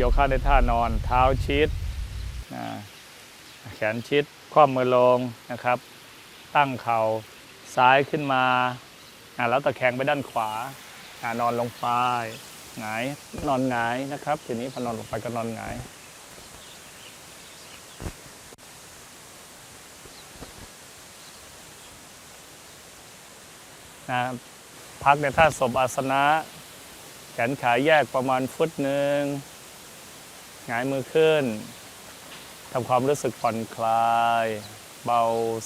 โยคะในท่านอน เท้าชิดนะแขนชิด คว่ำมือลงนะครับ ตั้งเข่าซ้ายขึ้นมาแล้วตะแคงไปด้านขวานอนลงไปหงายนอนหงายนะครับ ทีนี้พอนอนลงไปก็นอนหงายนะพักในท่าศพอาสนะ แขนขาแยกประมาณฟุตหนึ่ง หงายมือขึ้นทำความรู้สึกผ่อนคลาย เบา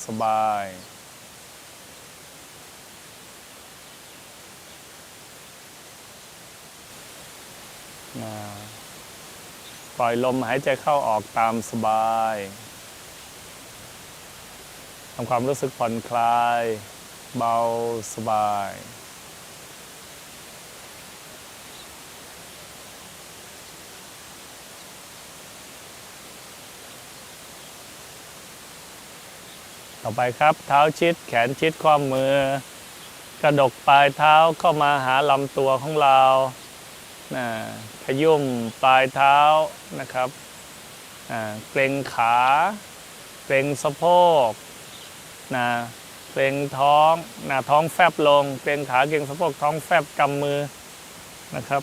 สบาย ปล่อยลมหายใจเข้าออกตามสบายทำความรู้สึกผ่อนคลาย เบาสบาย ต่อไปครับเท้าชิดแขนชิดข้อมือ กระดกปลายเท้าเข้ามาหาลำตัวของเรานะขยุ่มปลายเท้านะครับเกรงขาเกรงสะโพกนะเกรงท้องนะท้องแฟบลงเกรงขาเกรงสะโพกท้องแฟบกำมือนะครับ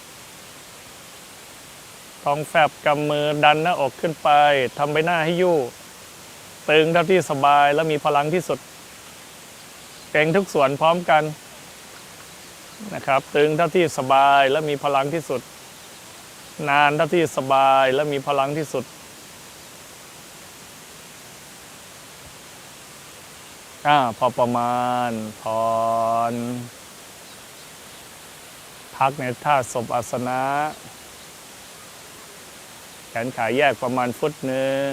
ท้องแฟบกำมือดันหน้าอกขึ้นไปทำใบหน้าให้ยู่ ตึงเท่าที่สบายและมีพลังที่สุดเกรงทุกส่วนพร้อมกันนะครับ ตึงเท่าที่สบายและมีพลังที่สุด นานเท่าที่สบายและมีพลังที่สุด อ่าพอประมาณผ่อนพักในท่าศพอาสนะ แขนขาแยกประมาณฟุตหนึ่ง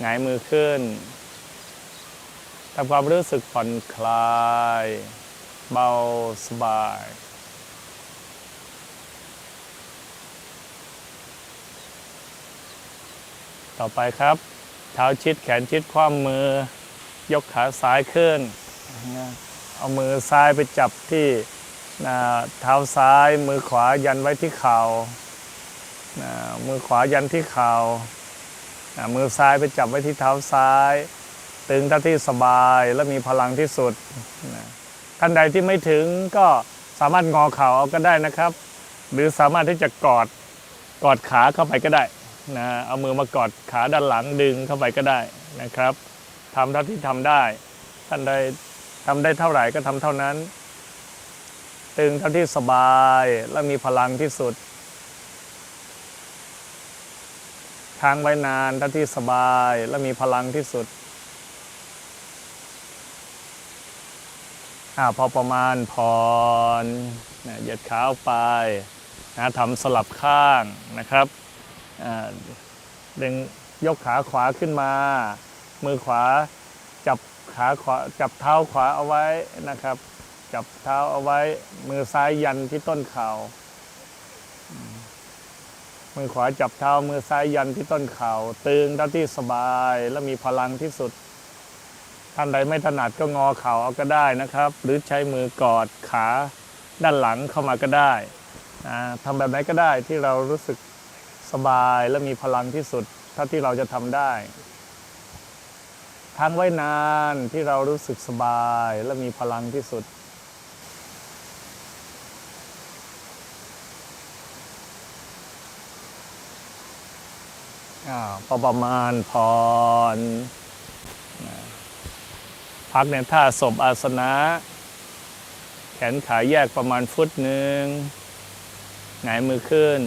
หงายมือขึ้นทำความรู้สึกผ่อนคลาย เบาสบาย ต่อไปครับ เท้าชิดแขนชิดคว่ำมือ ยกขาซ้ายขึ้น เอามือซ้ายไปจับที่เท้าซ้าย มือขวายันไว้ที่เข่ามือขวายันที่เข่า มือซ้ายไปจับไว้ที่เท้าซ้าย ตึงเท่าที่สบายและมีพลังที่สุดนะท่านใดที่ไม่ถึงก็สามารถงอเข่าเอาก็ได้นะครับ หรือสามารถที่จะกอดกอดขาเข้าไปก็ได้นะเอามือมากอดขาด้านหลังดึงเข้าไปก็ได้นะครับทำเท่าที่ทำได้ ท่านใดทำได้เท่าไหร่ก็ทำเท่านั้น ตึงเท่าที่สบายและมีพลังที่สุด ค้างไว้นานเท่าที่สบายและมีพลังที่สุดอาพอประมาณพรนะเหยียดขาออกไปนะทำสลับข้างนะครับอ่าดึงยกขาขวาขึ้นมา มือขวาจับขาขวาจับเท้าขวาเอาไว้นะครับ จับเท้าเอาไว้มือซ้ายยันที่ต้นเข่า มือขวาจับเท้ามือซ้ายยันที่ต้นเข่าตึงเท่าที่สบายและมีพลังที่สุด ท่านใดไม่ถนัดก็งอเข่าเอาก็ได้นะครับ หรือใช้มือกอดขาด้านหลังเข้ามาก็ได้ทำแบบไหนก็ได้ที่เรารู้สึกสบายและมีพลังที่สุดเท่าที่เราจะทำได้ทั้งไว้นานที่เรารู้สึกสบายและมีพลังที่สุด พอประมาณพร พักในท่าศพอาสนะ แขนขาแยกประมาณฟุตหนึ่งหงายมือขึ้น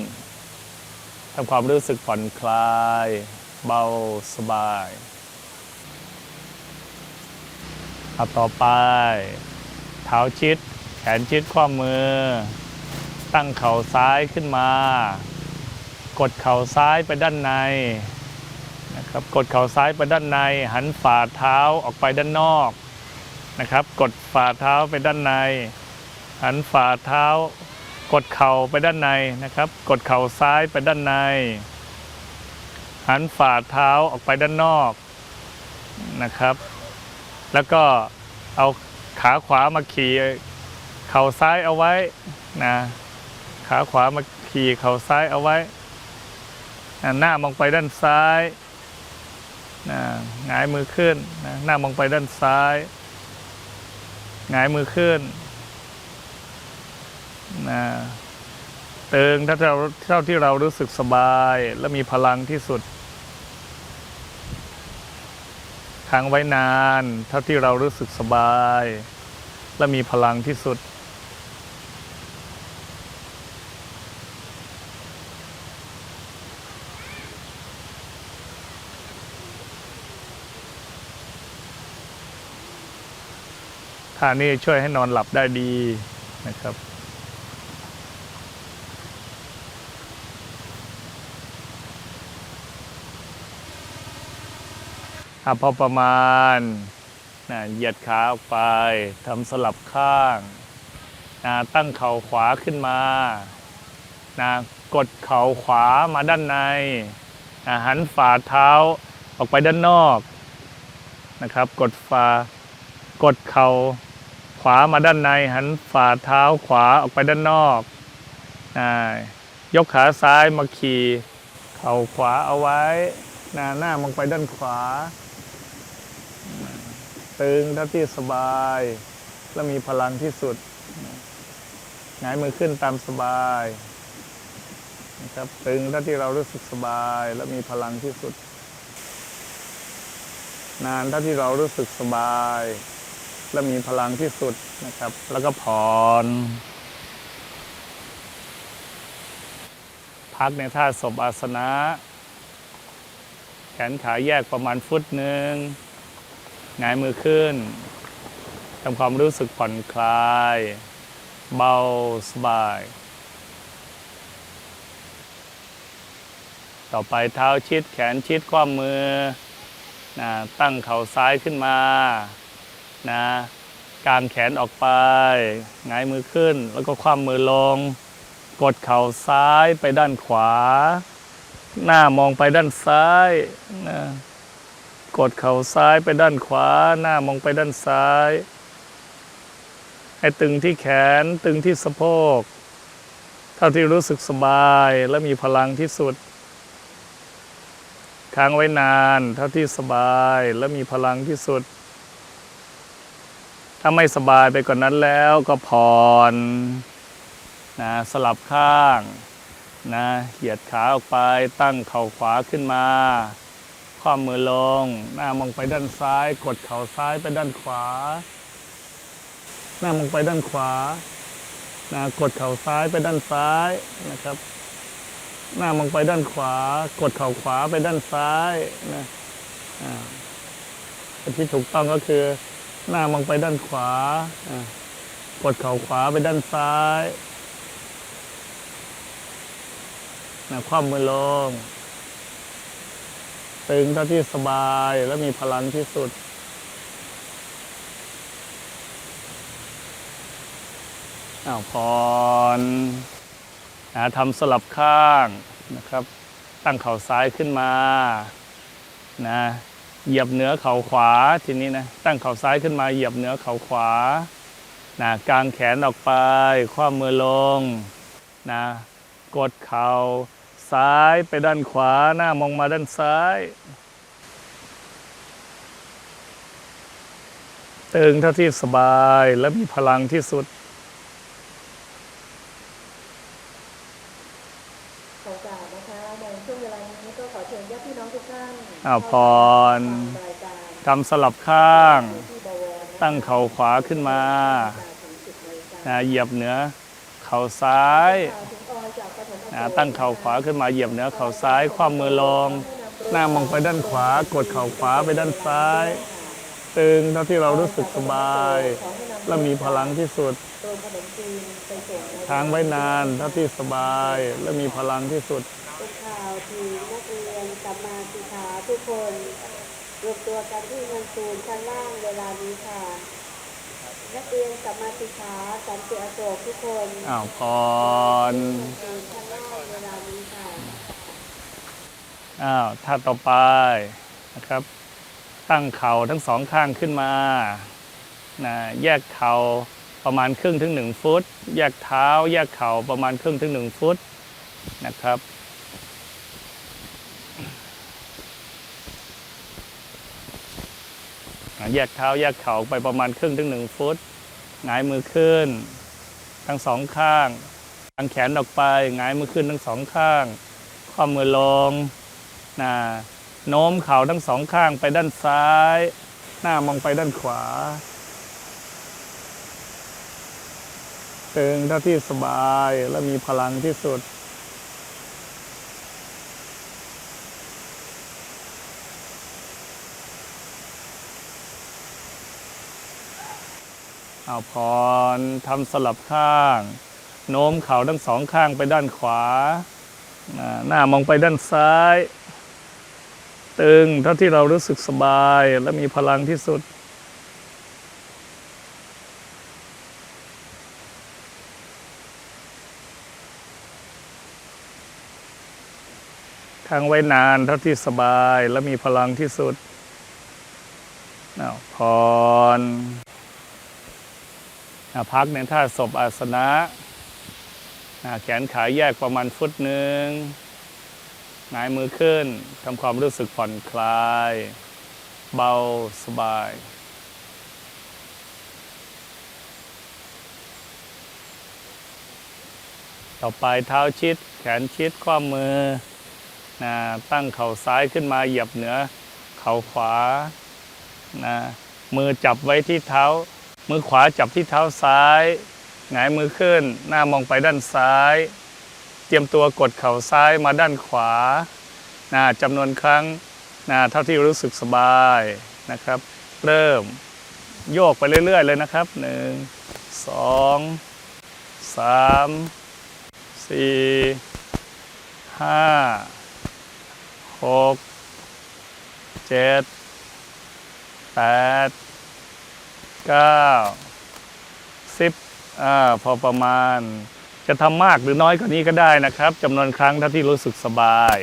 ทำความรู้สึกผ่อนคลาย เบาสบายเอาต่อไป เท้าชิด แขนชิดข้อมือ ตั้งเข่าซ้ายขึ้นมา กดเข่าซ้ายไปด้านในนะครับกดเข่าซ้ายไปด้านใน หันฝ่าเท้าออกไปด้านนอกนะครับ กดฝ่าเท้าไปด้านใน หันฝ่าเท้า กดเข่าไปด้านในนะครับ กดเข่าซ้ายไปด้านใน หันฝ่าเท้าออกไปด้านนอกนะครับ แล้วก็เอาขาขวามาขี่เข่าซ้ายเอาไว้นะขาขวามาขี่เข่าซ้ายเอาไว้ หน้ามองไปด้านซ้ายหงายมือขึ้นหน้ามองไปด้านซ้ายหงายมือขึ้นนะตึงถ้าเราเท่าที่เรารู้สึกสบายและมีพลังที่สุดค้างไว้นาน เท่าที่เรารู้สึกสบาย และมีพลังที่สุด ท่านี้ช่วยให้นอนหลับได้ดีนะครับ อะพอประมาณนะเหยียดขาออกไปทำสลับข้างนะตั้งเข่าขวาขึ้นมานะกดเข่าขวามาด้านในนะหันฝ่าเท้าออกไปด้านนอกนะครับ กดฝ่ากดเข่า ขวามาด้านในหันฝ่าเท้าขวาออกไปด้านนอกนะยกขาซ้ายมาขี่เข่าขวาเอาไว้นะหน้ามองไปด้านขวา ตึงเท่าที่สบาย และมีพลังที่สุดหงายมือขึ้นตามสบายนะครับตึงเท่าที่เรารู้สึกสบาย และมีพลังที่สุด นานเท่าที่เรารู้สึกสบาย และมีพลังที่สุดนะครับ แล้วก็ผ่อน พักในท่าศพอาสนะ แขนขาแยกประมาณฟุตหนึ่งหงายมือขึ้นทำความรู้สึกผ่อนคลาย เบาสบาย ต่อไปเท้าชิดแขนชิดความมือนะตั้งเข่าซ้ายขึ้นมา นะกางแขนออกไปหงายมือขึ้น แล้วก็คว่ำมือลง กดเข่าซ้ายไปด้านขวา หน้ามองไปด้านซ้ายนะกดเข่าซ้ายไปด้านขวา หน้ามองไปด้านซ้าย ให้ตึงที่แขนตึงที่สะโพก เท่าที่รู้สึกสบายและมีพลังที่สุด ค้างไว้นาน เท่าที่สบายและมีพลังที่สุด ถ้าไม่สบายไปกว่านนั้นแล้วก็ผ่อนนะสลับข้างนะเหยียดขาออกไปตั้งเข่าขวาขึ้นมาคว่ำมือลง หน้ามองไปด้านซ้าย กดเข่าซ้ายไปด้านขวา หน้ามองไปด้านขวานะกดเข่าซ้ายไปด้านซ้ายนะครับ หน้ามองไปด้านขวา กดเข่าขวาไปด้านซ้ายนะอ่าที่ถูกต้องก็คือ หน้ามองไปด้านขวาอ่ากดเข่าขวาไปด้านซ้ายนะคว่ำมือลง ตึงเท่าที่สบายและมีพลังที่สุด อ้าวพรนะทำสลับข้างนะครับ ตั้งเข่าซ้ายขึ้นมา นะ เหยียบเหนือเข่าขวาทีนี้นะตั้งเข่าซ้ายขึ้นมาเหยียบเหนือเข่าขวานะกางแขนออกไป คว้ามือลงนะกดเข่าซ้ายไปด้านขวาหน้ามองมาด้านซ้าย ตึงเท่าที่สบายและมีพลังที่สุด ขอกล่าวนะคะในช่วงเวลานี้ก็ขอเชิญญาติพี่น้องทุกท่าน อ้าวพรกำสลับข้าง ตั้งเข่าขวาขึ้นมานะเหยียบเหนือเข่าซ้ายนะตั้งเข่าขวาขึ้นมาเหยียบเหนือเข่าซ้ายคว่ำมือลง หน้ามองไปด้านขวา กดเข่าขวาไปด้านซ้าย ตึงเท่าที่เรารู้สึกสบาย และมีพลังที่สุดโดนขนมจีนไปส่งในค้างไว้นานเท่าที่สบาย และมีพลังที่สุด เป็นข่าวทีนักเรียนสัมมาสิกขาทุก คนรวมตัวกันที่เงินศูนย์ชั้นล่างเวลานี้ค่ะ นักเรียนสัมมาสิกขาสันติอโศกทุกคนอ้าวพรเงินศูนย์ชั้นล่างเวลานี้ค่ะอ้าวท่าต่อไปนะครับ ตั้งเข่าทั้งสองข้างขึ้นมานะแยกเข่าประมาณครึ่งถึงหนึ่งฟุต แยกเท้า แยกเข่าประมาณครึ่งถึงหนึ่งฟุตนะครับ อ่า แยกเท้าแยกเข่าไปประมาณครึ่งถึงหนึ่งฟุตหงายมือขึ้น ทั้งสองข้างกางแขนออกไปหงายมือขึ้นทั้งสองข้างข้อมือลงนะโน้มเข่าทั้งสองข้างไปด้านซ้าย หน้ามองไปด้านขวาตึงเท่าที่สบายและมีพลังที่สุด เอาพรทำสลับข้าง โน้มเข่าทั้งสองข้างไปด้านขวา หน้ามองไปด้านซ้าย ตึงเท่าที่เรารู้สึกสบายและมีพลังที่สุดค้างไว้นานเท่าที่สบายและมีพลังที่สุดเอา พักในท่าศพอาสนะอะแขนขาแยกประมาณฟุตหนึ่งหงายมือขึ้นทำความรู้สึกผ่อนคลาย เบาสบาย ต่อไปเท้าชิด แขนชิดข้อมือนะตั้งเข่าซ้ายขึ้นมาเหยียบเหนือ เข่าขวานะมือจับไว้ที่เท้า มือขวาจับที่เท้าซ้ายหงายมือขึ้น หน้ามองไปด้านซ้าย เตรียมตัวกดเข่าซ้ายมาด้านขวานะจำนวนครั้งนะเท่าที่รู้สึกสบายนะครับ เริ่มโยกไปเรื่อยๆเลยนะครับหนึ่งสองสามสี่ห้าหกเจ็ดแปด เก้าสิบอ่าพอประมาณ จะทำมากหรือน้อยกว่านี้ก็ได้นะครับจำนวนครั้งเท่าที่รู้สึกสบาย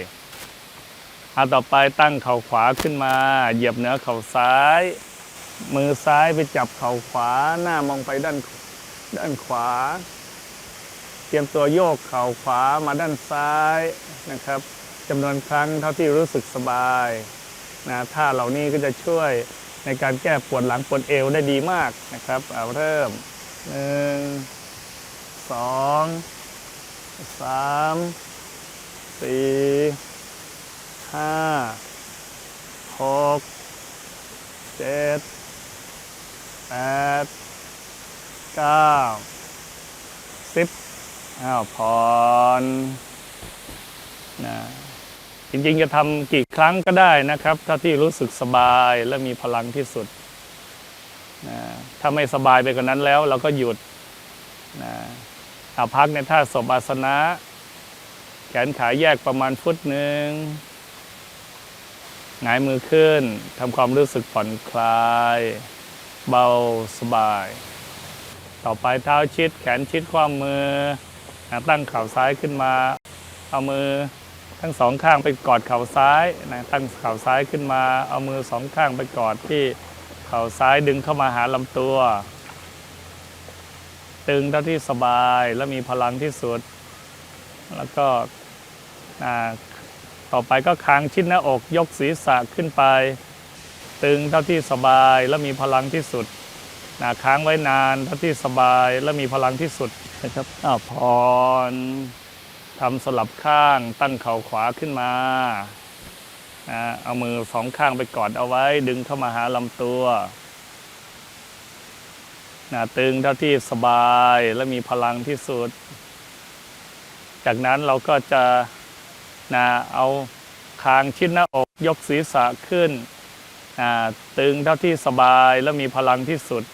อาต่อไปตั้งเข่าขวาขึ้นมา เหยียบเหนือเข่าซ้าย มือซ้ายไปจับเข่าขวาหน้ามองไปด้านด้านขวา เตรียมตัวโยกเข่าขวามาด้านซ้ายนะครับจำนวนครั้งเท่าที่รู้สึกสบายนะท่าเหล่านี้ก็จะช่วย ในการแก้ปวดหลังปวดเอวได้ดีมากนะครับเอาเริ่มหนึ่งสองสามสี่ห้าหกเจ็ดแปดเก้าสิบอ้าวพรนะ จริงๆจะทำกี่ครั้งก็ได้นะครับ ถ้าที่รู้สึกสบายและมีพลังที่สุดนะถ้าไม่สบายไปกว่านั้นแล้ว เราก็หยุดนะเอาพักในท่าศพอาสนะ แขนขาแยกประมาณฟุตหนึ่งหงายมือขึ้นทำความรู้สึกผ่อนคลาย เบาสบาย ต่อไปเท้าชิดแขนชิดข้อมือตั้งข่าซ้ายขึ้นมา เอามือ ทั้งสองข้างไปกอดเข่าซ้ายนะตั้งเข่าซ้ายขึ้นมา เอามือสองข้างไปกอดที่เข่าซ้ายดึงเข้ามาหาลำตัว ตึงเท่าที่สบายและมีพลังที่สุด แล้วก็ต่อไปก็ค้างชิดหน้าอกยกศีรษะขึ้นไป ตึงเท่าที่สบายและมีพลังที่สุดนะค้างไว้นานเท่าที่สบายและมีพลังที่สุดนะครับอ้าวพร ทำสลับข้างตั้งเข่าขวาขึ้นมานะเอามือสองข้างไปกอดเอาไว้ ดึงเข้ามาหาลำตัวนะตึงเท่าที่สบายและมีพลังที่สุด จากนั้นเราก็จะนะเอาคางชิดหน้าอกยกศีรษะขึ้นนะตึงเท่าที่สบายและมีพลังที่สุด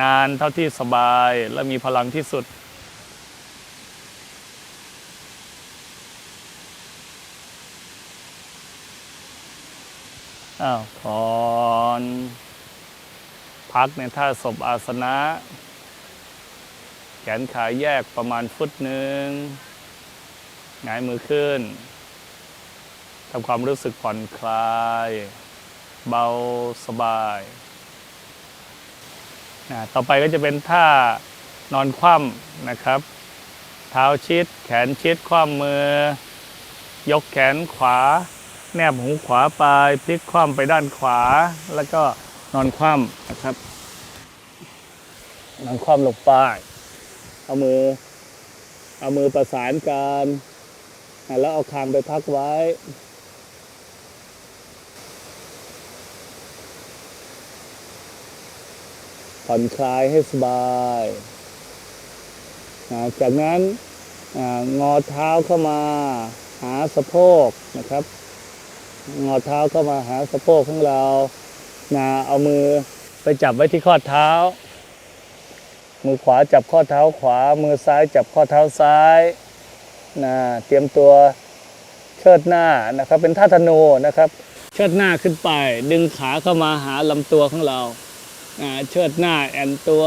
นานเท่าที่สบายและมีพลังที่สุด อ้าวพรพักในท่าศพอาสนะ แขนขาแยกประมาณฟุตหนึ่งหงายมือขึ้นทำความรู้สึกผ่อนคลาย เบาสบายนะต่อไปก็จะเป็นท่านอนคว่ำนะครับ เท้าชิด แขนชิดคว่ำมือ ยกแขนขวา แนบหูขวาไปพลิกคว่ำไปด้านขวา แล้วก็นอนคว่ำนะครับนอนคว่ำลงไปเอามือ เอามือประสานกันแล้วเอาคางไปพักไว้ผ่อนคลายให้สบาย จากนั้นงอเท้าเข้ามา หาสะโพกนะครับ งอเท้าเข้ามาหาสะโพกของเรานะเอามือไปจับไว้ที่ข้อเท้า มือขวาจับข้อเท้าขวา มือซ้ายจับข้อเท้าซ้ายนะเตรียมตัวเชิดหน้านะครับ เป็นท่าธนูนะครับ เชิดหน้าขึ้นไป ดึงขาเข้ามาหาลำตัวของเราอ่าเชิดหน้าแอนตัว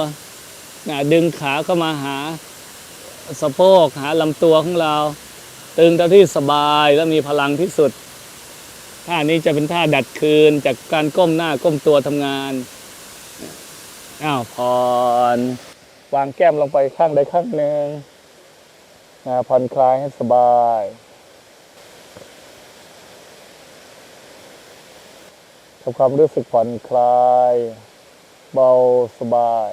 นะดึงขาเข้ามาหาสะโพกหาลำตัวของเรา ตึงเท่าที่สบายและมีพลังที่สุด ท่านี้จะเป็นท่าดัดคืนจากการก้มหน้าก้มตัวทำงาน อ้าวผ่อนวางแก้มลงไปข้างใดข้างหนึ่งผ่อนคลายให้สบาย ทำความรู้สึกผ่อนคลาย เบาสบาย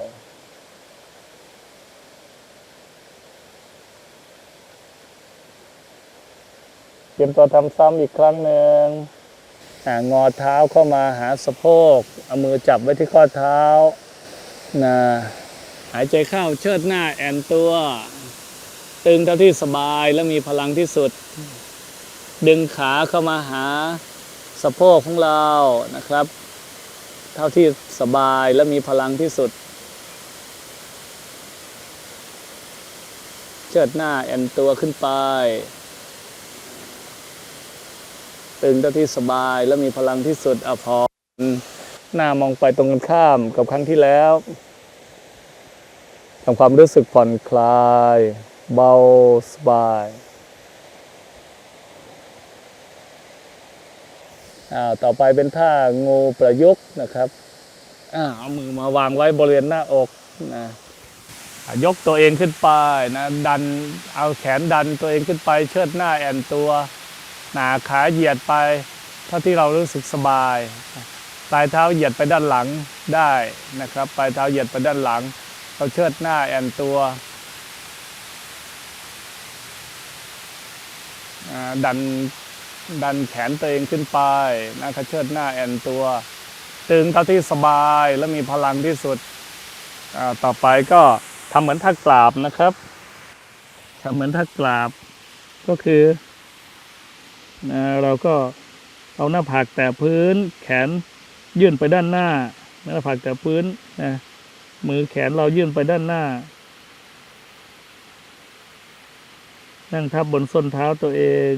เตรียมตัวทำซ้ำอีกครั้งหนึ่ง งอเท้าเข้ามาหาสะโพกเอามือจับไว้ที่ข้อเท้านะหายใจเข้าเชิดหน้าแอนตัว ตึงเท่าที่สบายและมีพลังที่สุด ดึงขาเข้ามาหาสะโพกของเรานะครับ เท่าที่สบายและมีพลังที่สุด เชิดหน้าแอนตัวขึ้นไป ตึงเท่าที่สบายและมีพลังที่สุดอะพอหน้ามองไปตรงกันข้ามกับครั้งที่แล้วทำความรู้สึกผ่อนคลาย เบาสบายอ่าต่อไปเป็นท่างูประยุกต์นะครับอ่าเอามือมาวางไว้บริเวณหน้าอกนะยกตัวเองขึ้นไปนะดันเอาแขนดันตัวเองขึ้นไปเชิดหน้าแอนตัว หนาขาเหยียดไป เท่าที่เรารู้สึกสบายปลายเท้าเหยียดไปด้านหลังได้นะครับปลายเท้าเหยียดไปด้านหลัง เราเชิดหน้าแอนตัวดันดันแขนตัวเองขึ้นไปนะครับเชิดหน้าแอนตัว ตึงเท่าที่สบายและมีพลังที่สุดต่อไปก็ทำเหมือนท่ากราบนะครับทำเหมือนท่ากราบก็คือ นะเราก็เอาหน้าผากแต่พื้น แขนยื่นไปด้านหน้า หน้าผากแต่พื้นนะมือแขนเรายื่นไปด้านหน้า นั่งทับบนส้นเท้าตัวเอง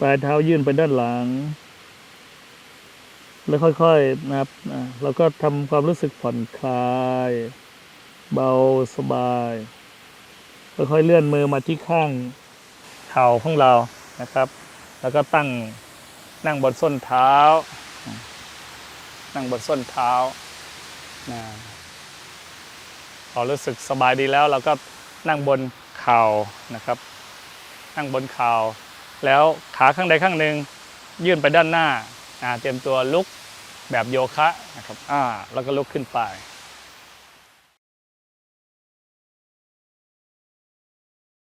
ปลายเท้ายื่นไปด้านหลัง แล้วค่อยๆนะครับเราก็ทำความรู้สึกผ่อนคลาย เบาสบาย ค่อยๆเลื่อนมือมาที่ข้าง ข่าของเรานะครับ แล้วก็ตั้งนั่งบนส้นเท้า นั่งบนส้นเท้านะพอรู้สึกสบายดีแล้วเราก็นั่งบนเข่านะครับ นั่งบนเข่าแล้วขาข้างใดข้างหนึ่งยื่นไปด้านหน้าอ่าเตรียมตัวลุกแบบโยคะนะครับอ่าแล้วก็ลุกขึ้นไป